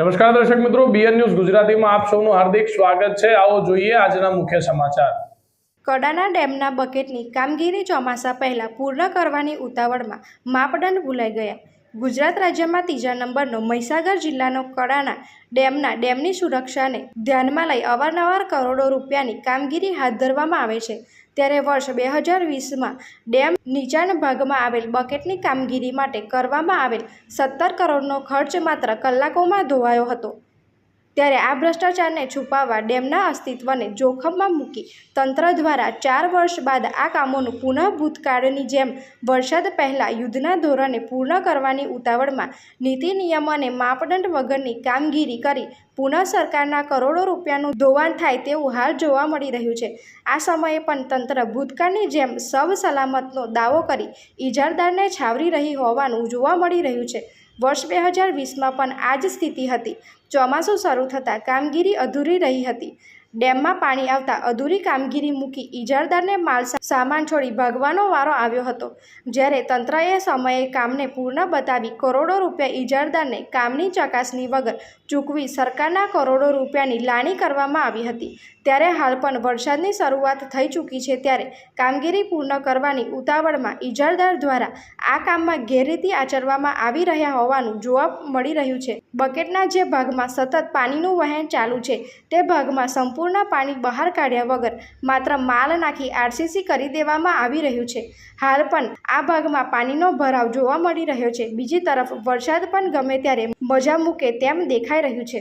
નમસ્કાર દર્શક મિત્રો બીએન ન્યૂઝ ગુજરાતીમાં આપ સૌનું હાર્દિક સ્વાગત છે. આવો જોઈએ આજના મુખ્ય સમાચાર. કડાના ડેમના બકેટની કામગીરી ચોમાસા પહેલા પૂર્ણ કરવાની ઉતાવળમાં માપદંડ ભૂલાઈ ગયા. ગુજરાત રાજ્યમાં ત્રીજા નંબરનો મહીસાગર જિલ્લાનો કડાણા ડેમના ડેમની સુરક્ષાને ધ્યાનમાં લઈ અવારનવાર કરોડો રૂપિયાની કામગીરી હાથ ધરવામાં આવે છે. ત્યારે વર્ષ બે હજાર વીસમાં ડેમ નીચાણ ભાગમાં આવેલ બકેટની કામગીરી માટે કરવામાં આવેલ સત્તર કરોડનો ખર્ચ માત્ર કલાકોમાં ધોવાયો હતો. ત્યારે આ ભ્રષ્ટાચારને છુપાવવા ડેમના અસ્તિત્વને જોખમમાં મૂકી તંત્ર દ્વારા ચાર વર્ષ બાદ આ કામોનું પુનઃ ભૂતકાળની જેમ વરસાદ પહેલાં યુદ્ધના ધોરણે પૂર્ણ કરવાની ઉતાવળમાં નીતિ નિયમ અને માપદંડ વગરની કામગીરી કરી પુનઃ સરકારના કરોડો રૂપિયાનું ધોવાણ થાય તેવું હાલ જોવા મળી રહ્યું છે. આ સમયે પણ તંત્ર ભૂતકાળની જેમ સબ સલામતનો દાવો કરી ઇજારદારને છાવરી રહી હોવાનું જોવા મળી રહ્યું છે. વર્ષ બે હજાર વીસમાં પણ આ જ સ્થિતિ હતી. ચોમાસું શરૂ થતાં કામગીરી અધૂરી રહી હતી. ડેમમાં પાણી આવતા અધૂરી કામગીરી મૂકી ઇજારદારને માલ સામાન છોડી ભાગવાનો વારો આવ્યો હતો. જ્યારે તંત્રએ સમયે કામને પૂર્ણ બતાવી કરોડો રૂપિયા ઇજારદારને કામની ચકાસણી વગર ચૂકવી સરકારના કરોડો રૂપિયાની લાણી કરવામાં આવી હતી. ત્યારે હાલ પણ વરસાદની શરૂઆત થઈ ચૂકી છે ત્યારે કામગીરી પૂર્ણ કરવાની ઉતાવળમાં ઇજારદાર દ્વારા આ કામમાં ગેરરીતિ આચરવામાં આવી રહ્યા હોવાનું જોવા મળી રહ્યું છે. બકેટના જે ભાગમાં સતત પાણીનું વહેણ ચાલુ છે, તે ભાગમાં સંપૂર્ણ પાણી બહાર કાઢ્યા વગર માત્ર માલ નાખી આરસીસી કરી દેવામાં આવી રહ્યું છે. હાલ પણ આ ભાગમાં પાણીનો ભરાવ જોવા મળી રહ્યો છે. બીજી તરફ વરસાદ પણ ગમે ત્યારે મજા મૂકે તેમ દેખાઈ રહ્યું છે.